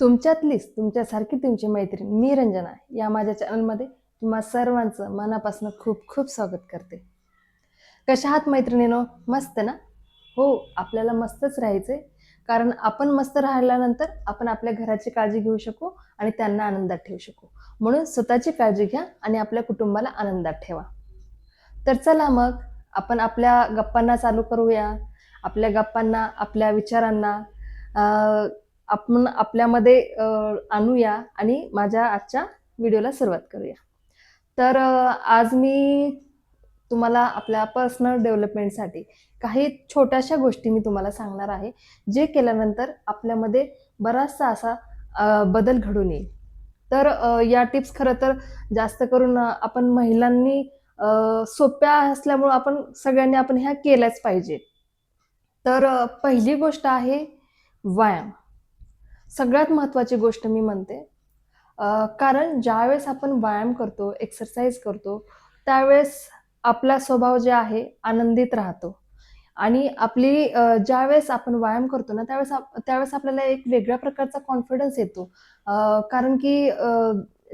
तुमच्यातलीच तुमच्यासारखी तुमची मैत्रीण मी रंजना या माझ्या चॅनलमध्ये तुम्हा सर्वांचं मनापासून खूप खूप स्वागत करते. कशा आहात मैत्रिणीनो? मस्त ना? हो आपल्याला मस्तच राहायचंय. कारण आपण मस्त राहिल्यानंतर आपण आपल्या घराची काळजी घेऊ शकू आणि त्यांना आनंदात ठेवू शकू. म्हणून स्वतःची काळजी घ्या आणि आपल्या कुटुंबाला आनंदात ठेवा. तर चला मग आपण आपल्या गप्पांना चालू करूया. आपल्या गप्पांना आपल्या विचारांना आपण आपल्यामध्ये आणूया आणि माझ्या आजच्या व्हिडिओला सुरुवात करूया. तर आज मी तुम्हाला आपल्या पर्सनल डेव्हलपमेंटसाठी काही छोट्याशा गोष्टी मी तुम्हाला सांगणार आहे जे केल्यानंतर आपल्यामध्ये बराचसा असा बदल घडून येईल. तर या टिप्स खरं तर जास्त करून आपण महिलांनी सोप्या असल्यामुळं आपण सगळ्यांनी आपण ह्या केल्याच पाहिजे तर पहिली गोष्ट आहे व्यायाम. सगळ्यात महत्त्वाची गोष्ट मी म्हणते कारण ज्यावेळेस आपण व्यायाम करतो एक्सरसाइज करतो त्यावेळेस आपला स्वभाव जे आहे आनंदित राहतो. आणि आपली ज्यावेळेस आपण व्यायाम करतो ना त्यावेळेस त्यावेळेस आपल्याला एक वेगळ्या प्रकारचा कॉन्फिडन्स येतो. कारण की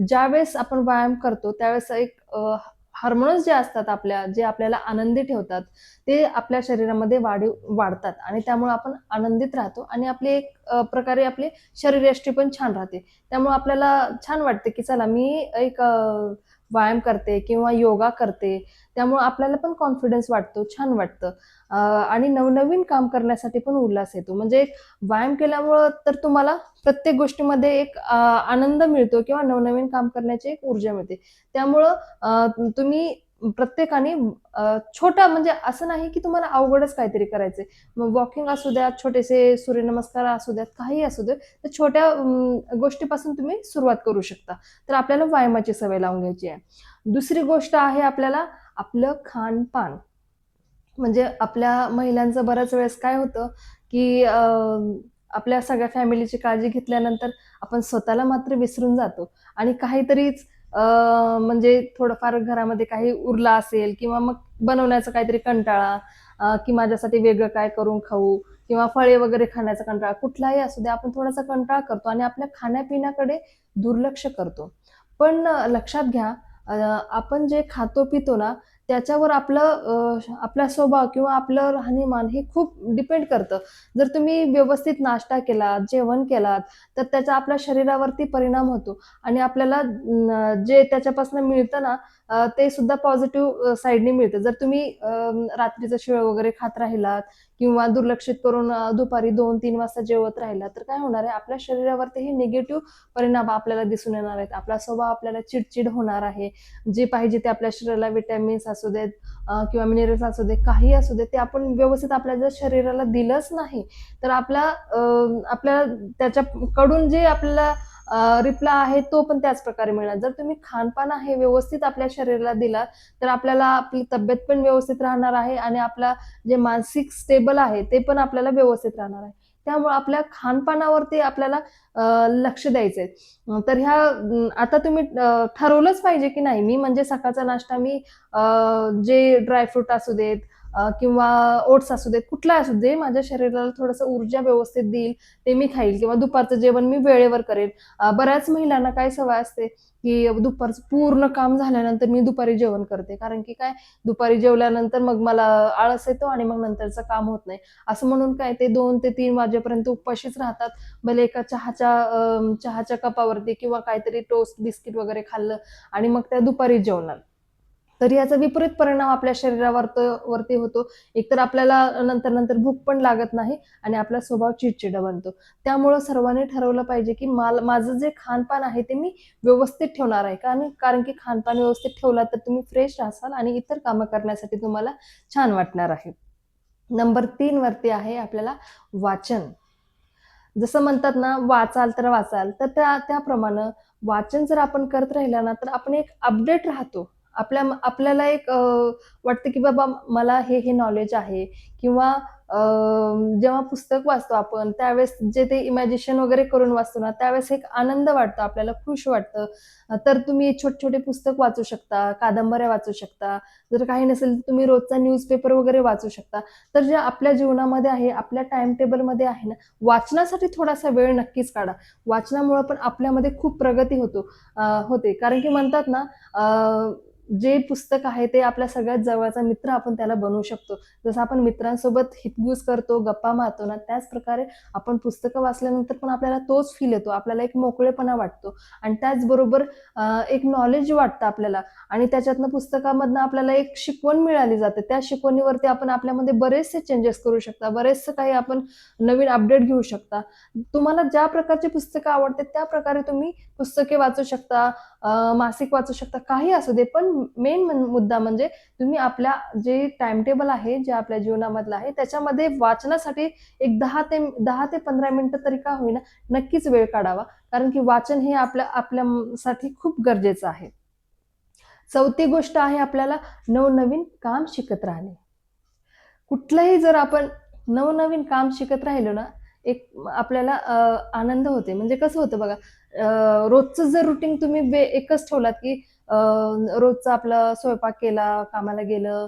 ज्यावेळेस आपण व्यायाम करतो त्यावेळेस एक हार्मोन्स जे असतात आपल्या जे आपल्याला आनंदी ठेवतात ते आपल्या शरीरामध्ये वाढीव वाढतात. आणि त्यामुळे आपण आनंदित राहतो आणि आपली एक प्रकारे आपली शरीरयष्टी पण छान राहते. त्यामुळे आपल्याला छान वाटते की चला मी एक व्यायाम करते किंवा योगा करते त्यामुळे आपल्याला पण कॉन्फिडन्स वाटतो छान वाटतं. आणि नवनवीन काम करण्यासाठी पण उल्हास येतो. म्हणजे व्यायाम केल्यामुळं तर तुम्हाला प्रत्येक गोष्टीमध्ये एक आनंद मिळतो किंवा नवनवीन काम करण्याची एक ऊर्जा मिळते. त्यामुळं तुम्ही प्रत्येकाने छोटा म्हणजे असं नाही की तुम्हाला अवघडच काहीतरी करायचंय. मग वॉकिंग असू द्यात छोटेसे सूर्यनमस्कार असू द्यात काही असू दे तर छोट्या गोष्टीपासून तुम्ही सुरुवात करू शकता. तर आपल्याला व्यायामाची सवय लावून घ्यायची आहे. दुसरी गोष्ट आहे आपल्याला आपलं खानपान. म्हणजे आपल्या महिलांचं बऱ्याच वेळेस काय होतं की आपल्या सगळ्या फॅमिलीची काळजी घेतल्यानंतर आपण स्वतःला मात्र विसरून जातो. आणि काहीतरीच म्हणजे थोडंफार घरामध्ये काही उरला असेल किंवा मग बनवण्याचा काहीतरी कंटाळा की माझ्यासाठी वेगळं काय करून खाऊ किंवा फळे वगैरे खाण्याचा कंटाळा कुठलाही असू दे आपण थोडासा कंटाळा करतो आणि आपल्या खाण्यापिण्याकडे दुर्लक्ष करतो. पण लक्षात घ्या आपण जे खातो पितो ना त्याच्यावर आपलं आपला स्वभाव किंवा आपलं राहणीमान हे खूप डिपेंड करतं. जर तुम्ही व्यवस्थित नाश्ता केलात जेवण केलात तर त्याचा आपल्या शरीरावरती परिणाम होतो. आणि आपल्याला जे त्याच्यापासून मिळतं ना ते सुद्धा पॉझिटिव्ह साईडने मिळतं. जर तुम्ही रात्रीचा रात्रीचं शिळ वगैरे खात राहिलात किंवा दुर्लक्षित करून दुपारी दोन तीन वाजता जेवत राहिलात तर काय होणार आहे? आपल्या शरीरावरती हे निगेटिव्ह परिणाम आपल्याला दिसून येणार आहेत. आपला स्वभाव आपल्याला चिडचिड होणार आहे. जे पाहिजे ते आपल्या शरीराला विटॅमिन्स असू देत किंवा मिनरल्स असू दे काही असू दे ते आपण व्यवस्थित आपल्या जर शरीराला दिलंच नाही तर आपला आपल्याला त्याच्याकडून जे आपल्याला रिप्ला आहे तो पण त्याच प्रकारे मिळणार. जर तुम्ही खानपान आहे व्यवस्थित आपल्या शरीराला दिला तर आपल्याला आपली तब्येत पण व्यवस्थित राहणार आहे आणि आपला जे मानसिक स्टेबल आहे ते पण आपल्याला व्यवस्थित राहणार आहे. त्यामुळे आपल्या खानपानावरती आपल्याला लक्ष द्यायचंय. तर ह्या आता तुम्ही ठरवलंच पाहिजे की नाही मी म्हणजे सकाळचा नाश्ता मी जे ड्रायफ्रूट असू देत किंवा ओट्स असू देत कुठला असू दे माझ्या शरीराला थोडंसं ऊर्जा व्यवस्थित देईल ते मी खाईल किंवा दुपारचं जेवण मी वेळेवर करेल. बऱ्याच महिलांना काय सवय असते की दुपारचं पूर्ण काम झाल्यानंतर मी दुपारी जेवण करते. कारण की काय दुपारी जेवल्यानंतर मग मला आळस येतो आणि मग नंतरचं काम होत नाही. असं म्हणून काय ते दोन ते तीन वाजेपर्यंत उपाशीच राहतात. भले एका चहाच्या चहाच्या कपावरती किंवा काहीतरी टोस्ट बिस्किट वगैरे खाल्लं आणि मग त्या दुपारी जेवणार. तर याचा विपरीत परिणाम आपल्या शरीरावर वरती होतो. एकतर आपल्याला नंतर नंतर भूक पण लागत नाही आणि आपला स्वभाव चिडचिडा बनतो. त्यामुळं सर्वांनी ठरवलं पाहिजे की माल माझं जे खानपान आहे ते मी व्यवस्थित ठेवणार आहे कारण कारण की खानपान व्यवस्थित ठेवला तर तुम्ही फ्रेश राहाल आणि इतर कामं करण्यासाठी तुम्हाला छान वाटणार आहे. नंबर तीन वरती आहे आपल्याला वाचन. जसं म्हणतात ना वाचाल तर वाचाल. तर त्या त्याप्रमाणे वाचन जर आपण करत राहिला ना तर आपण एक अपडेट राहतो. आपल्या आपल्याला एक वाटतं की बाबा मला हे हे नॉलेज आहे. किंवा जेव्हा पुस्तक वाचतो आपण त्यावेळेस जे ते इमॅजिनेशन वगैरे करून वाचतो ना त्यावेळेस एक आनंद वाटतो आपल्याला खुश वाटतं. तर तुम्ही छोटे छोटे पुस्तक वाचू शकता कादंबऱ्या वाचू शकता. जर काही नसेल तर तुम्ही रोजचा न्यूजपेपर वगैरे वाचू शकता. तर जे आपल्या जीवनामध्ये आहे आपल्या टाइम टेबलमध्ये आहे ना वाचनासाठी थोडासा वेळ नक्कीच काढा. वाचनामुळं पण आपल्यामध्ये खूप प्रगती होतो होते. कारण की म्हणतात ना जे पुस्तक आहे ते आपल्या सगळ्यात जवळचा मित्र आपण त्याला बनवू शकतो. जसं आपण मित्रांसोबत हितगुज करतो गप्पा मारतो ना त्याच प्रकारे आपण पुस्तकं वाचल्यानंतर पण आपल्याला तोच फील येतो. आपल्याला एक मोकळेपणा वाटतो. आणि त्याचबरोबर एक नॉलेज वाटतं आपल्याला. आणि त्याच्यातनं पुस्तकामधनं आपल्याला एक शिकवण मिळाली जाते. त्या शिकवणीवरती आपण आपल्यामध्ये बरेचसे चेंजेस करू शकता. बरेचसे काही आपण नवीन अपडेट घेऊ शकता. तुम्हाला ज्या प्रकारची पुस्तकं आवडते त्या प्रकारे तुम्ही पुस्तके वाचू शकता मासिक वाचू शकता काही असू दे. पण मेन मुद्दा म्हणजे तुम्ही आपल्या जे टाइम टेबल आहे जे आपल्या जीवनामधलं आहे त्याच्यामध्ये वाचनासाठी एक दहा ते दहा ते पंधरा मिनिटं तरी का होईना नक्कीच वेळ काढावा. कारण की वाचन हे आपल्या आपल्यासाठी खूप गरजेचं आहे. चौथी गोष्ट आहे आपल्याला नवनवीन काम शिकत राहणे. कुठलंही जर आपण नवनवीन काम शिकत राहिलो ना एक आपल्याला आनंद होते. म्हणजे कसं होतं बघा रोजचं जर रुटीन तुम्ही बे एकच ठेवलात की रोजचा आपला स्वयंपाक केला कामाला गेलं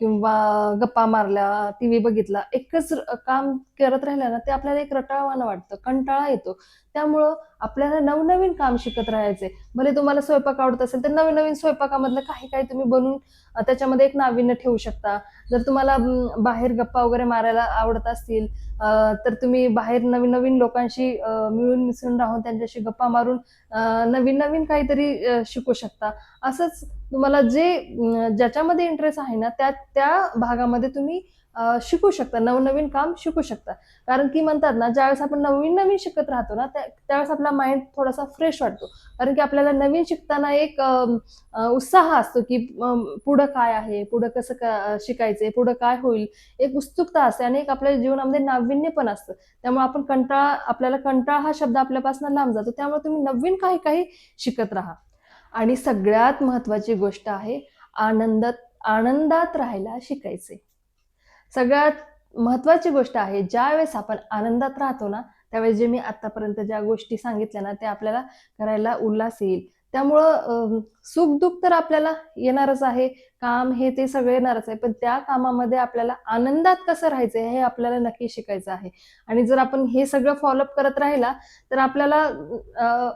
किंवा गप्पा मारल्या टी व्ही बघितला एकच काम करत राहिलं ना ते आपल्याला एक रटाळवाणं वाटतं कंटाळा येतो. त्यामुळं आपल्याला नवनवीन काम शिकत राहायचे भले तुम्हाला स्वयंपाक आवडत असेल तर नवीन नवीन स्वयंपाकामधलं काही काही तुम्ही बनवून त्याच्यामध्ये एक नाविन्य ठेवू शकता. जर तुम्हाला बाहेर गप्पा वगैरे मारायला आवडत असतील तर तुम्ही बाहेर नवीन नवीन लोकांशी मिळून मिसळून राहून त्यांच्याशी गप्पा मारून नवीन नवीन काहीतरी शिकू शकता. असंच तुम्हाला जे ज्याच्यामध्ये इंटरेस्ट आहे ना त्या त्या भागामध्ये तुम्ही शिकू शकता. नवनवीन काम शिकू शकता. कारण की म्हणतात ना ज्यावेळेस आपण नवीन नवीन शिकत राहतो ना त्या- त्यावेळेस आपला माइंड थोडासा फ्रेश वाटतो. कारण की आपल्याला नवीन शिकताना एक उत्साह असतो की पुढं काय आहे पुढं कसं का शिकायचंय पुढं काय होईल एक उत्सुकता असते आणि एक आपल्या जीवनामध्ये नाविन्य पण असतं. त्यामुळे आपण कंटाळा आपल्याला कंटाळा हा शब्द आपल्यापासून लांब जातो. त्यामुळे तुम्ही नवीन काही काही शिकत राहा. आणि सगळ्यात महत्वाची गोष्ट आहे आनंदात आनंदात राहायला शिकायचे. सगळ्यात महत्वाची गोष्ट आहे ज्यावेळेस आपण आनंदात राहतो ना त्यावेळेस जे मी आतापर्यंत ज्या गोष्टी सांगितल्या ना त्या आपल्याला करायला उल्हास येईल. त्यामुळं सुख दुःख तर आपल्याला येणारच आहे. काम हे ते सगळं येणारच आहे. पण त्या कामामध्ये आपल्याला आनंदात कसं राहायचं हे आपल्याला नक्की शिकायचं आहे. आणि जर आपण हे सगळं फॉलोअप करत राहिला तर आपल्याला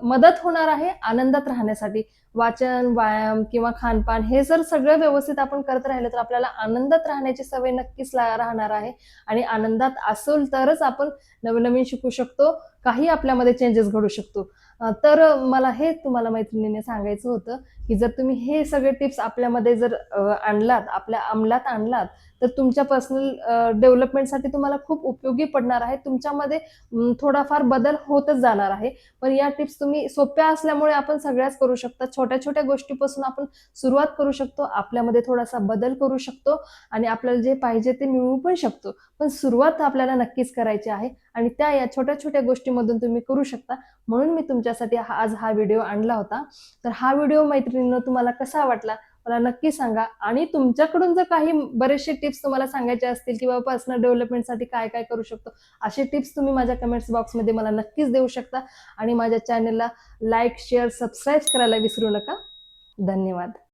मदत होणार आहे आनंदात राहण्यासाठी. वाचन व्यायाम किंवा खानपान हे जर सगळं व्यवस्थित आपण करत राहिलं तर आपल्याला आनंदात राहण्याची सवय नक्कीच राहणार आहे. आणि आनंदात असेल तरच आपण नवीन नवीन शिकू शकतो. काही आपल्यामध्ये चेंजेस घडू शकतो. तर मला हे तुम्हाला मैत्रिणीने सांगायचं होतं की जर तुम्ही हे सगळे टिप्स आपल्यामध्ये जर आणलात आपल्या अंमलात आणलात तर तुमच्या पर्सनल डेव्हलपमेंटसाठी तुम्हाला खूप उपयोगी पडणार आहे. तुमच्यामध्ये थोडाफार बदल होतच जाणार आहे. पण या टिप्स तुम्ही सोप्या असल्यामुळे आपण सगळ्याच करू शकता. छोट्या छोट्या गोष्टीपासून आपण सुरुवात करू शकतो. आपल्यामध्ये थोडासा बदल करू शकतो आणि आपल्याला जे पाहिजे ते मिळवू पण शकतो. पण सुरुवात आपल्याला नक्कीच करायची आहे आणि त्या या छोट्या छोट्या गोष्टीमधून तुम्ही करू शकता. म्हणून मी तुमच्यासाठी हा आज हा व्हिडिओ आणला होता. तर हा व्हिडिओ मैत्रिणींनो तुम्हाला कसा वाटला? मला नक्की सांगा. आणि तुमच्याकडून जर काही बरेचसे टिप्स तुम्हाला सांगायचे असतील किंवा पर्सनल डेव्हलपमेंटसाठी काय काय करू शकतो असे टिप्स तुम्ही माझ्या कमेंट्स बॉक्समध्ये मला नक्कीच देऊ शकता. आणि माझ्या चॅनलला लाईक शेअर सबस्क्राईब करायला विसरू नका. धन्यवाद.